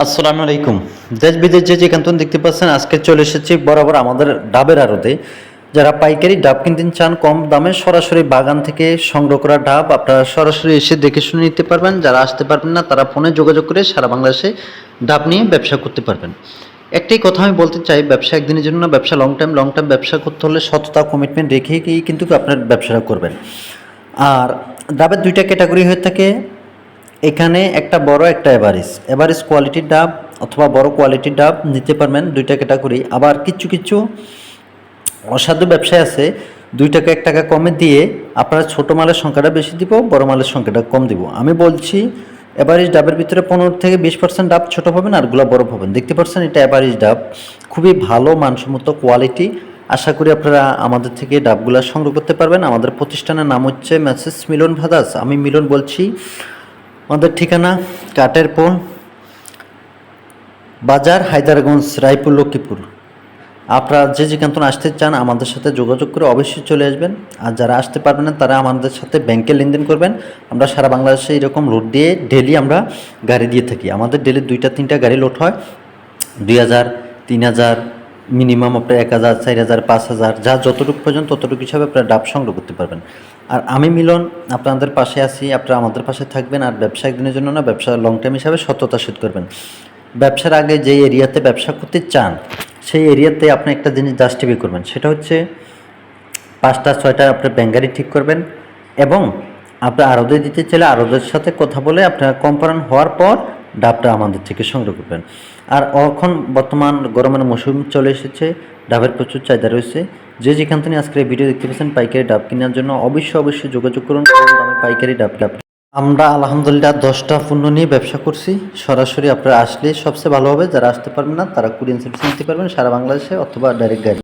আসসালামু আলাইকুম। দেশ বিদেশ যে যেখান থেকে দেখতে পাচ্ছেন, আজকে চলে এসেছি বরাবর আমাদের ডাবের আড়তে। যারা পাইকারি ডাব কিনতে চান, কম দামে সরাসরি বাগান থেকে সংগ্রহ করা ডাব আপনারা সরাসরি এসে দেখে শুনে নিতে পারবেন। যারা আসতে পারবেন না, তারা ফোনে যোগাযোগ করে সারা বাংলাদেশে ডাব নিয়ে ব্যবসা করতে পারবেন। একটাই কথা আমি বলতে চাই, ব্যবসা একদিনের জন্য না, ব্যবসা লং টাইম লং টাইম ব্যবসা করতে হলে সততা কমিটমেন্ট রেখেই কিন্তু আপনার ব্যবসাটা করবেন। আর ডাবের দুইটা ক্যাটাগরি হয়ে থাকে এখানে একটা বড় একটা এভারেজ এভারেজ কোয়ালিটির ডাব অথবা বড় কোয়ালিটির ডাব নিতে পারবেন দুইটা ক্যাটাগরি। আবার কিছু কিছু অসাধু ব্যবসায় আছে দুই টাকা এক টাকা কমে দিয়ে আপনারা ছোট মালের সংখ্যাটা বেশি দিব, বড় মালের সংখ্যাটা কম দিব। আমি বলছি এভারেজ ডাবের ভিতরে পনেরো থেকে বিশ পার্সেন্ট ডাব ছোট পাবেন আরগুলো বড় পাবেন। দেখতে পাচ্ছেন এটা এভারেজ ডাব। খুবই ভালো, মানসম্মত কোয়ালিটি। আশা করি আপনারা আমাদের থেকে ডাবগুলো সংগ্রহ করতে পারবেন। আমাদের প্রতিষ্ঠানের নাম হচ্ছে ম্যাসেস মিলন ভাদাস আমি মিলন বলছি আমাদের ঠিকানা কাটের পোল, বাজার হায়দারগঞ্জ, রায়পুর, লক্ষ্মীপুর। আপনারা যে যেখান থেকে আসতে চান আমাদের সাথে যোগাযোগ করে অবশ্যই চলে আসবেন। আর যারা আসতে পারবেন না, তারা আমাদের সাথে ব্যাংকে লেনদেন করবেন। আমরা সারা বাংলাদেশে এরকম লোড দিয়ে ডেলি আমরা গাড়ি দিয়ে থাকি। আমাদের ডেলি দুইটা, তিনটা গাড়ি লোড হয়। দুই হাজার, তিন হাজার মিনিমাম আপনার এক হাজার, চার হাজার, পাঁচ হাজার, যা যতটুকু পর্যন্ত ততটুকু হিসাবে আপনারা ডাব সংগ্রহ করতে পারবেন। আর আমি মিলন, আপনাদের পাশে আছি, আপনারা আমাদের পাশে থাকবেন, আর ব্যবসা একদিনের জন্য না, ব্যবসা লং টাইম হিসাবে সততা সুদ করবেন। ব্যবসার আগে যে এরিয়াতে ব্যবসা করতে চান, সেই এরিয়াতে আপনি একটা জিনিস জাস্টিফাই করবেন। সেটা হচ্ছে পাঁচটা, ছয়টা আপনার ব্যাঙ্গারি ঠিক করবেন এবং আপনার আরদে দিতে চাইলে আরদের সাথে কথা বলে আপনার কম্পারন হওয়ার পর ডাবটা আমাদের থেকে সংগ্রহ করবেন। আর এখন বর্তমান গরমের মৌসুম চলে এসেছে, ডাবের প্রচুর চাহিদা রয়েছে। যে যেখান থেকে আজকের ভিডিও দেখতে পাচ্ছেন পাইকারি ডাব কেনার জন্য অবশ্যই অবশ্যই যোগাযোগ করুন পাইকারি ডাব ডাব আমরা আলহামদুলিল্লাহ দশটা পণ্য নিয়ে ব্যবসা করছি। সরাসরি আপনারা আসলে সবচেয়ে ভালো হবে, যারা আসতে পারবেন না, তারা কুরিয়ান সার্ভিস নিতে পারবেন সারা বাংলাদেশে অথবা ডাইরেক্ট গাড়ি।